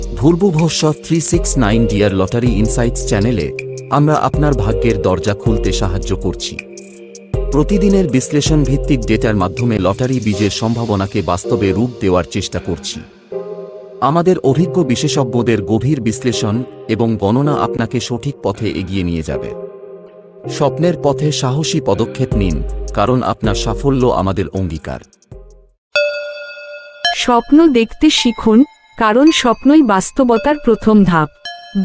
Bhurbhuvasya three six nine dear lottery insights চ্যানেলে আমরা আপনার ভাগ্যের দরজা খুলতে সাহায্য করছি। প্রতিদিনের বিশ্লেষণ ভিত্তিক ডেটার মাধ্যমে লটারি বীজের সম্ভাবনাকে বাস্তবে রূপ দেওয়ার চেষ্টা করছি। আমাদের অভিজ্ঞ বিশেষজ্ঞদের গভীর বিশ্লেষণ এবং গণনা আপনাকে সঠিক পথে এগিয়ে নিয়ে যাবে। স্বপ্নের পথে সাহসী পদক্ষেপ নিন, কারণ আপনার সাফল্য আমাদের অঙ্গীকার। স্বপ্ন দেখতে শিখুন কারণ স্বপ্নই বাস্তবতার প্রথম ধাপ।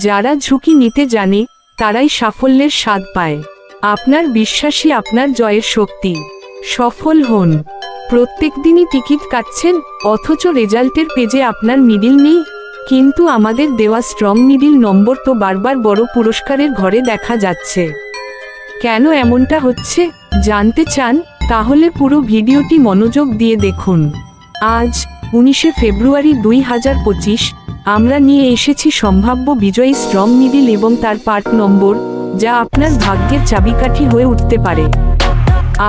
যারা ঝুঁকি নিতে জানে, তারাই সাফল্যের স্বাদ পায়। আপনার বিশ্বাসই আপনার জয়ের শক্তি। সফল হন। প্রত্যেক দিনই টিকিট কাটছেন, অথচ রেজাল্টের পেজে আপনার মিডিল নেই। কিন্তু আমাদের দেওয়া স্ট্রং মিডিল নম্বর তো বারবার বড় পুরস্কারের ঘরে দেখা যাচ্ছে। কেন এমনটা হচ্ছে? জানতে চান? তাহলে পুরো ভিডিওটি মনোযোগ দিয়ে দেখুন। আজ উনিশে ফেব্রুয়ারি দুই হাজার পঁচিশ, আমরা নিয়ে এসেছি সম্ভাব্য বিজয়ী স্ট্রং মিডিল এবং তার পার্ট নম্বর, যা আপনার ভাগ্যের চাবিকাঠি হয়ে উঠতে পারে।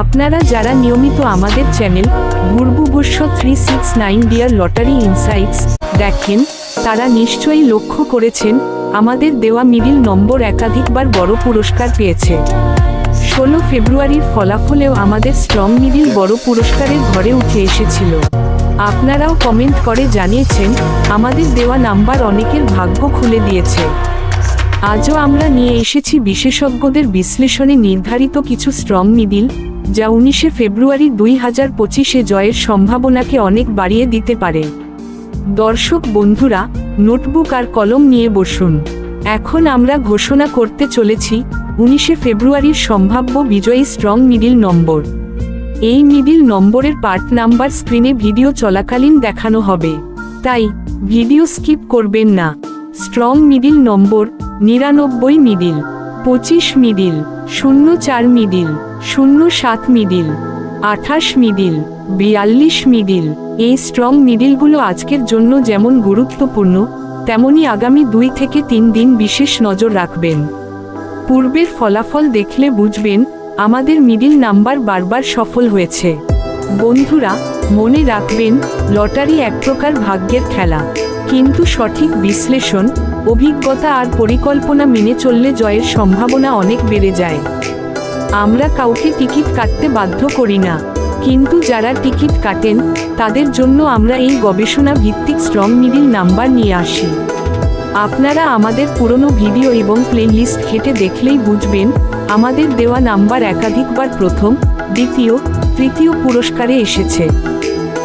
আপনারা যারা নিয়মিত আমাদের channel Bhurbhuvasya three six nine dear lottery insights দেখেন, তারা নিশ্চয়ই লক্ষ্য করেছেন, আমাদের দেওয়া মিডিল নম্বর একাধিকবার বড় পুরস্কার পেয়েছে। ষোলো ফেব্রুয়ারির ফলাফলেও আমাদের স্ট্রং মিডিল বড় পুরস্কারের ঘরে উঠে এসেছিল। আপনারাও কমেন্ট করে জানিয়েছেন, আমাদের দেওয়া নাম্বার অনেকের ভাগ্য খুলে দিয়েছে। আজও আমরা নিয়ে এসেছি বিশেষজ্ঞদের বিশ্লেষণে নির্ধারিত কিছু স্ট্রং মিডিল যা উনিশে ফেব্রুয়ারি দুই হাজার পঁচিশে জয়ের সম্ভাবনাকে অনেক বাড়িয়ে দিতে পারে। দর্শক বন্ধুরা, নোটবুক আর কলম নিয়ে বসুন। এখন আমরা ঘোষণা করতে চলেছি, উনিশে ফেব্রুয়ারির সম্ভাব্য বিজয়ী স্ট্রং মিডিল নম্বর। এই মিডিল নম্বরের পার্ট নাম্বার স্ক্রিনে ভিডিও চলাকালীন দেখানো হবে। তাই, ভিডিও স্কিপ করবেন না। স্ট্রং মিডিল নম্বর, নিরানব্বই মিডিল, পঁচিশ মিডিল, শূন্য চার মিডিল, শূন্য সাত মিডিল, আঠাশ মিডিল, বিয়াল্লিশ মিডিল। এই স্ট্রং মিডিলগুলো আজকের জন্য যেমন গুরুত্বপূর্ণ, তেমনি আগামী দুই থেকে তিন দিন বিশেষ নজর রাখবেন। পূর্বের ফলাফল দেখলে বুঝবেন আমাদের মিডিল নাম্বার বারবার সফল হয়েছে। বন্ধুরা, মনে রাখবেন, লটারি এক প্রকার ভাগ্যের খেলা। কিন্তু সঠিক বিশ্লেষণ, অভিজ্ঞতা আর পরিকল্পনা মেনে চললে জয়ের সম্ভাবনা অনেক বেড়ে যায়। আমরা কাউকে টিকিট কাটতে বাধ্য করি না। কিন্তু যারা টিকিট কাটেন, তাদের জন্য আমরা এই গবেষণা ভিত্তিক স্ট্রং মিডিল নাম্বার নিয়ে আসি। আপনারা আমাদের পুরনো ভিডিও এবং প্লেলিস্ট ঘেটে দেখলেই বুঝবেন আমাদের দেওয়া নাম্বার একাধিকবার প্রথম, দ্বিতীয়, তৃতীয় পুরস্কারে এসেছে।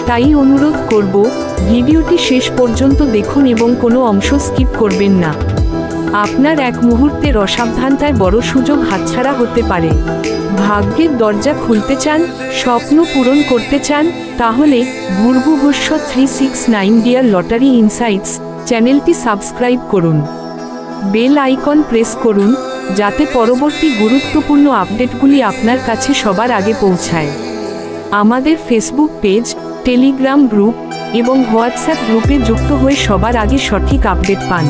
তাই অনুরোধ করব, ভিডিওটি শেষ পর্যন্ত দেখুন এবং কোনো অংশ স্কিপ করবেন না। আপনার এক মুহূর্তের অসাবধানতায় বড় সুযোগ হাতছাড়া হতে পারে। ভাগ্যের দরজা খুলতে চান, স্বপ্ন পূরণ করতে চান, তাহলে ভূর্ভুভস্য three six nine dear lottery insights চ্যানেলটি সাবস্ক্রাইব করুন। বেল আইকন প্রেস করুন যাতে পরবর্তী গুরুত্বপূর্ণ আপডেটগুলি আপনার কাছে সবার আগে পৌঁছায়। আমাদের ফেসবুক পেজ টেলিগ্রাম গ্রুপ এবং হোয়াটসঅ্যাপ গ্রুপে যুক্ত হয়ে সবার আগে সঠিক আপডেট পান।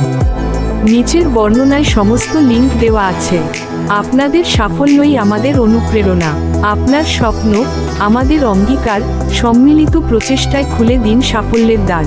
নিচের বর্ণনায় সমস্ত লিঙ্ক দেওয়া আছে। আপনাদের সাফল্যই আমাদের অনুপ্রেরণা। আপনার স্বপ্ন, আমাদের অঙ্গীকার, সম্মিলিত প্রচেষ্টায় খুলে দিন সাফল্যের দ্বার।